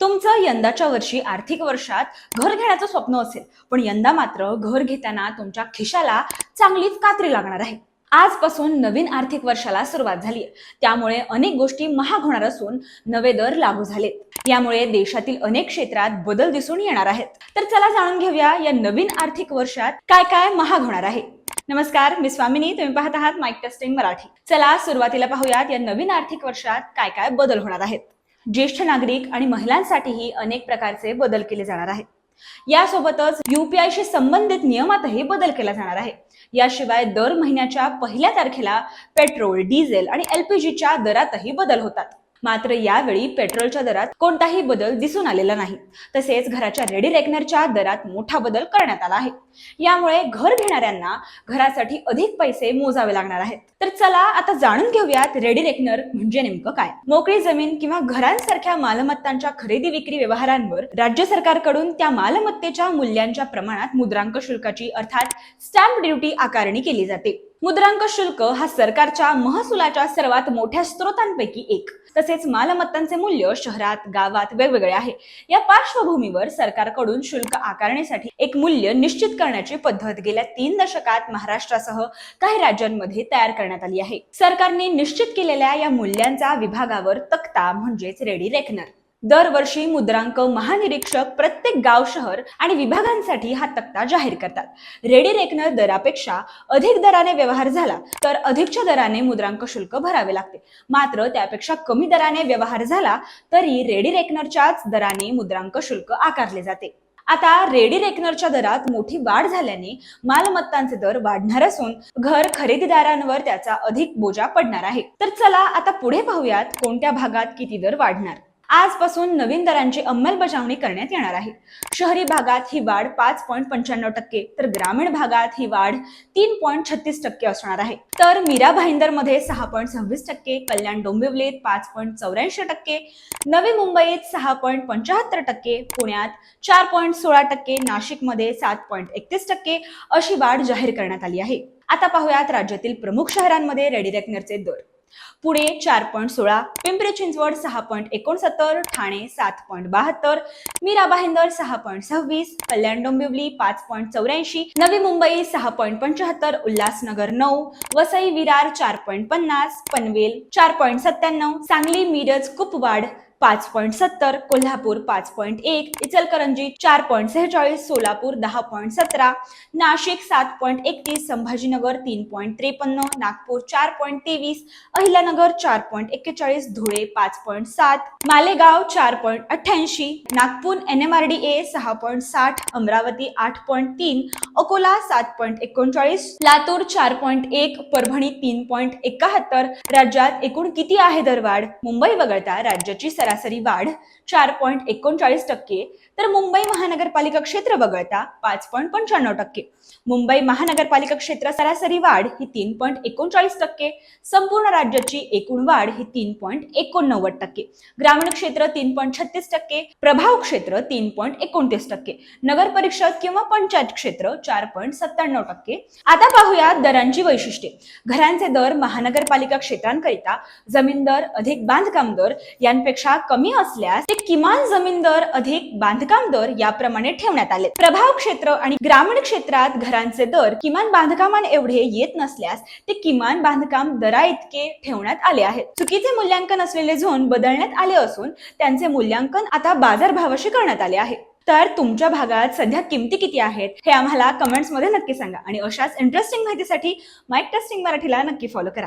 तुमचं यंदाच्या वर्षी आर्थिक वर्षात घर घेण्याचं स्वप्न असेल पण यंदा मात्र घर घेताना तुमच्या खिशाला चांगलीच कात्री लागणार आहे. आजपासून नवीन आर्थिक वर्षाला सुरुवात झाली त्यामुळे अनेक गोष्टी महाग होणार असून नवे दर लागू झालेत. यामुळे देशातील अनेक क्षेत्रात बदल दिसून येणार आहेत. तर चला जाणून घेऊया या नवीन आर्थिक वर्षात काय काय महाग होणार आहे. नमस्कार मी स्वामिनी. तुम्ही पाहत आहात माईक टेस्टिंग मराठी. चला सुरुवातीला पाहूयात या नवीन आर्थिक वर्षात काय काय बदल होणार आहेत. ज्येष्ठ नागरिक आणि महिलांसाठीही अनेक प्रकारचे बदल केले जाणार आहेत. यासोबतच युपीआयशी संबंधित नियमातही बदल केला जाणार आहे. याशिवाय दर महिन्याच्या पहिल्या तारखेला पेट्रोल डिझेल आणि एलपीजीच्या दरातही बदल होतात. मात्र यावेळी पेट्रोलच्या दरात कोणताही बदल दिसून आलेला नाही. तसेच घराच्या रेडी रेकनरच्या दरात मोठा बदल करण्यात आला आहे. यामुळे घर घेणाऱ्यांना घरासाठी अधिक पैसे मोजावे लागणार आहेत. तर चला आता जाणून घेऊयात रेडी रेकनर म्हणजे नेमकं काय? मोकळी जमीन किंवा घरांसारख्या मालमत्तांच्या खरेदी विक्री व्यवहारांवर राज्य सरकारकडून त्या मालमत्तेच्या मूल्यांच्या प्रमाणात मुद्रांक शुल्काची अर्थात स्टॅम्प ड्युटी आकारणी केली जाते. मुद्रांक शुल्क हा सरकारच्या महसुलाच्या सर्वात मोठ्या स्रोतांपैकी एक. तसेच मालमत्तांचे मूल्य शहरात गावात वेगवेगळे आहे. या पार्श्वभूमीवर सरकारकडून शुल्क आकारण्यासाठी एक मूल्य निश्चित करण्याची पद्धत गेल्या तीन दशकात महाराष्ट्रासह काही राज्यांमध्ये तयार करण्यात आली आहे. सरकारने निश्चित केलेल्या या मूल्यांचा विभागावर तक्ता म्हणजेच रेडी रेकनर दरवर्षी मुद्रांक महानिरीक्षक प्रत्येक गाव शहर आणि विभागांसाठी हा तक्ता जाहीर करतात. रेडी रेकनर दरापेक्षा अधिक दराने व्यवहार झाला तर अधिकच्या दराने मुद्रांक शुल्क भरावे लागते. मात्र त्यापेक्षा कमी दराने व्यवहार झाला तरी रेडी रेकनरच्याच दराने मुद्रांक शुल्क आकारले जाते. आता रेडी रेकनरच्या दरात मोठी वाढ झाल्याने मालमत्तांचे दर वाढणार असून घर खरेदीदारांवर त्याचा अधिक बोजा पडणार आहे. तर चला आता पुढे पाहूयात कोणत्या भागात किती दर वाढणार. आजपासून नवीन दरांची अंमलबजावणी करण्यात येणार आहे. शहरी भागात ही वाढ पाच पॉईंट पंच्याण्णव टक्के तर ग्रामीण भागात ही वाढ तीन पॉईंट छत्तीस टक्के असणार आहे. तर मीरा भाईंदरमध्ये सहा पॉईंट सव्वीस टक्के कल्याण डोंबिवलीत पाच पॉईंट चौऱ्याऐंशी टक्के नवी मुंबईत सहा पॉईंट पंच्याहत्तर टक्के पुण्यात चार पॉईंट सोळा टक्के नाशिकमध्ये सात पॉईंट एकतीस टक्के अशी वाढ जाहीर करण्यात आली आहे. आता पाहूयात राज्यातील प्रमुख शहरांमध्ये रेडी रेकनरचे दर. पुणे चार पॉईंट सोळा पिंपरी चिंचवड सहा पॉईंट एकोणसत्तर ठाणे सात पॉईंट बहात्तर मीरा भाईंदर सहा पॉईंट सव्वीस कल्याण डोंबिवली पाच पॉईंट चौऱ्याऐंशी नवी मुंबई सहा पॉईंट पंच्याहत्तर उल्हासनगर नऊ वसई विरार चार पॉईंट पन्नास पनवेल चार पॉईंट सत्त्याण्णव सांगली मिरज कुपवाड पाच पॉईंट सत्तर कोल्हापूर पाच पॉईंट एक इचलकरंजी चार पॉईंट सेहेचाळीस सोलापूर दहा पॉईंट सतरा नाशिक सात पॉईंट एकतीस संभाजीनगर तीन पॉईंट त्रेपन्न नागपूर चार पॉईंट तेवीस अहिल्यानगर चार पॉईंट एक्केचाळीस धुळे पाच पॉईंट सात मालेगाव चार पॉईंट अठ्ठ्याऐंशी Nagpur N M R D A सहा पॉईंट साठ अमरावती आठ पॉईंट तीन अकोला सात पॉईंट एकोणचाळीस लातूर चार पॉईंट एक परभणी तीन पॉईंट एकाहत्तर राज्यात एकूण किती आहे दरवाढ? मुंबई वगळता राज्याची सरासरी वाढ चार पॉईंट एकोणचाळीस टक्के. तर मुंबई महानगरपालिका क्षेत्र वगळता पाच पॉईंट पंच्याण्णव टक्के. मुंबई महानगरपालिका क्षेत्र सरासरी वाढ ही तीन पॉईंट एकोणचाळीस टक्के. संपूर्ण राज्याची एकूण वाढ ही तीन पॉईंट एकोणनव्वद टक्के. ग्रामीण क्षेत्र तीन पॉईंट छत्तीस टक्के. प्रभाव क्षेत्र तीन पॉईंट एकोणतीस टक्के. नगर परिषद किंवा पंचायत क्षेत्र चार पॉईंट सत्त्याण्णव टक्के. आता पाहूया दरांची वैशिष्ट्ये. घरांचे दर महानगरपालिका क्षेत्रांकरिता जमीन दर अधिक बांधकाम दर यांपेक्षा कमी असल्यास ते किमान जमीन दर अधिक बांधकाम दर याप्रमाणे ठेवण्यात आले प्रभाव क्षेत्र आणि ग्रामीण क्षेत्रात घरांचे दर किमान बांधकामान एवढे येत नसल्यास ते किमान बांधकाम दरा इतके ठेवण्यात आले आहेत. चुकीचे मूल्यांकन असलेले झोन बदलण्यात आले असून त्यांचे मूल्यांकन आता बाजारभावाशी करण्यात आले आहे. तर तुमच्या भागात सध्या किमती किती आहेत हे आम्हाला कमेंट्समध्ये नक्की सांगा आणि अशाच इंटरेस्टिंग माहितीसाठी माईक टेस्टिंग मराठीला नक्की फॉलो करा.